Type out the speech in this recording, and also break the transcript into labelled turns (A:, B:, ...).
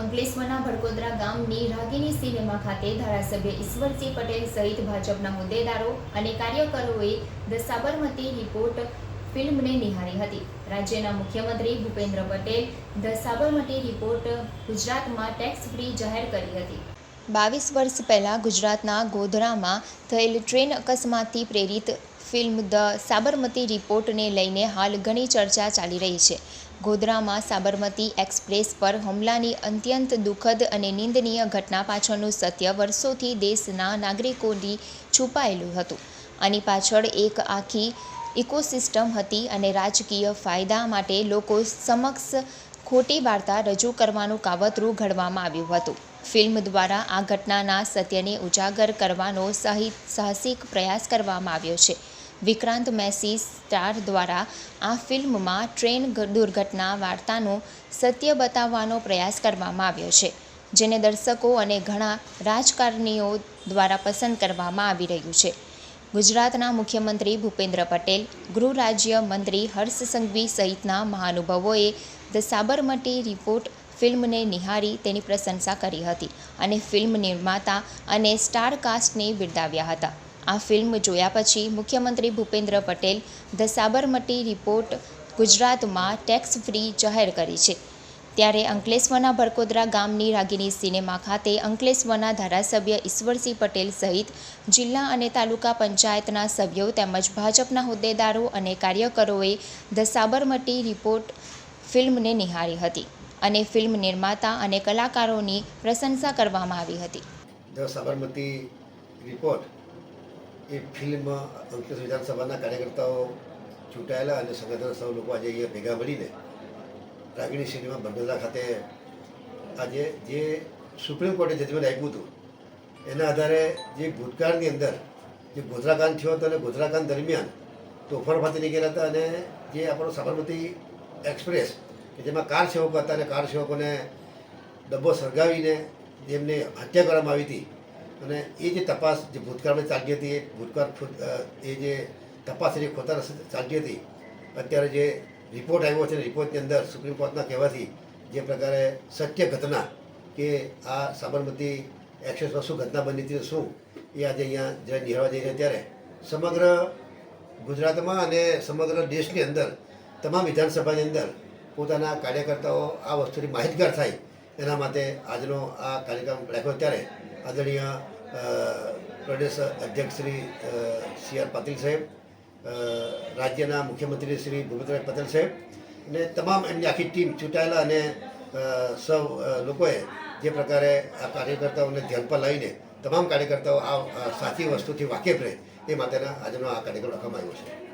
A: અંકલેશ્વરના ભડકોદરા ગામની રાગીની સિનેમા ખાતે ધારાસભ્ય ઈશ્વરસિંહ પટેલ સહિત ભાજપના હોદ્દેદારો અને કાર્યકરોએ ધ સાબરમતી રિપોર્ટ ફિલ્મને નિહાળી હતી. રાજ્યના મુખ્યમંત્રી ભૂપેન્દ્ર પટેલ ધ સાબરમતી રિપોર્ટ ગુજરાતમાં ટેક્સ ફ્રી જાહેર કરી હતી. બાવીસ વર્ષ પહેલાં ગુજરાતના ગોધરામાં થયેલ ટ્રેન અકસ્માતથી પ્રેરિત ફિલ્મ ધ સાબરમતી રિપોર્ટને લઈને હાલ ઘણી ચર્ચા ચાલી રહી છે. ગોધરામાં સાબરમતી એક્સપ્રેસ પર હુમલાની અત્યંત દુઃખદ અને નિંદનીય ઘટના પાછળનું સત્ય વર્ષોથી દેશના નાગરિકોની છુપાયેલું હતું. આની પાછળ એક આખી ઇકોસિસ્ટમ હતી અને રાજકીય ફાયદા માટે લોકો સમક્ષ ખોટી વાર્તા રજૂ કરવાનું કાવતરું ઘડવામાં આવ્યું હતું. ફિલ્મ દ્વારા આ ઘટનાના સત્યને ઉજાગર કરવાનો સહિત સાહસિક પ્રયાસ કરવામાં આવ્યો છે. વિક્રાંત મેસી સ્ટાર દ્વારા આ ફિલ્મમાં ટ્રેન દુર્ઘટના વાર્તાનો સત્ય બતાવવાનો પ્રયાસ કરવામાં આવ્યો છે, જેને દર્શકો અને ઘણા રાજકારણીઓ દ્વારા પસંદ કરવામાં આવી રહ્યું છે. ગુજરાતના મુખ્યમંત્રી ભૂપેન્દ્ર પટેલ, ગૃહ રાજ્ય મંત્રી હર્ષ સંઘવી સહિતના મહાનુભાવોએ ધ સાબરમતી રિપોર્ટ ફિલ્મને નિહાળી તેની પ્રશંસા કરી હતી અને ફિલ્મ નિર્માતા અને સ્ટાર કાસ્ટને બિરદાવ્યા હતા. આ ફિલ્મ જોયા પછી મુખ્યમંત્રી ભૂપેન્દ્ર પટેલ ધ સાબરમતી રિપોર્ટ ગુજરાતમાં ટેક્સ ફ્રી જાહેર કરી છે. ત્યારે અંકલેશ્વરના ભરકોદરા ગામની રાગીની સિનેમા ખાતે અંકલેશ્વરના ધારાસભ્ય ઈશ્વરસિંહ પટેલ સહિત જિલ્લા અને તાલુકા પંચાયતના સભ્યો તેમજ ભાજપના હોદ્દેદારો અને કાર્યકરોએ ધ સાબરમતી રિપોર્ટ ફિલ્મને નિહાળી હતી અને ફિલ્મ નિર્માતા અને કલાકારોની પ્રશંસા કરવામાં આવી હતી.
B: ધ સાબરમતી રિપોર્ટ એ ફિલ્મ અંકલેશ્વર વિધાનસભાના કાર્યકર્તાઓ ચૂંટાયેલા અને સંગઠન સૌ લોકો આજે અહીંયા ભેગા મળીને રાગીણી સિટીમાં બંડોદરા ખાતે આજે જે સુપ્રીમ કોર્ટે જજમેન્ટ આપ્યું હતું, એના આધારે જે ભૂતકાળની અંદર જે ગોધરાકાંડ થયો હતો અને ગોધરાકાંડ દરમિયાન તોફાન ફાટી નીકળ્યા હતા અને જે આપણો સાબરમતી એક્સપ્રેસ કે જેમાં કાર સેવકો હતા અને કાર સેવકોને ડબ્બો સળગાવીને જેમને હત્યા કરવામાં આવી હતી અને એ જે તપાસ જે ભૂતકાળમાં ચાલતી હતી, એ ભૂતકાળ એ જે તપાસ એ ખોટા રસ્તે ચાલતી હતી. અત્યારે જે રિપોર્ટ આવ્યો છે, રિપોર્ટની અંદર સુપ્રીમ કોર્ટના કહેવાથી જે પ્રકારે સત્ય ઘટના કે આ સાબરમતી એક્સપ્રેસમાં શું ઘટના બની હતી શું, એ આજે અહીંયા જ્યારે નિહાળવા જઈ રહ્યા ત્યારે સમગ્ર ગુજરાતમાં અને સમગ્ર દેશની અંદર, તમામ વિધાનસભાની અંદર પોતાના કાર્યકર્તાઓ આ વસ્તુની માહિતગાર થાય એના માટે આજનો આ કાર્યક્રમ રાખ્યો. ત્યારે આદરણીય પ્રદેશ અધ્યક્ષ શ્રી સી આર પાટીલ સાહેબ રાજ્યના મુખ્યમંત્રી શ્રી ભૂપેન્દ્રભાઈ પટેલ સાહેબ અને તમામ એમની આખી ટીમ ચૂંટાયેલા અને સૌ લોકોએ જે પ્રકારે આ કાર્યકર્તાઓને ધ્યાન પર લઈને તમામ કાર્યકર્તાઓ આ સાચી વસ્તુથી વાકેફ રહે એ માટેના આજનો આ કાર્યક્રમ રાખવામાં આવ્યો છે.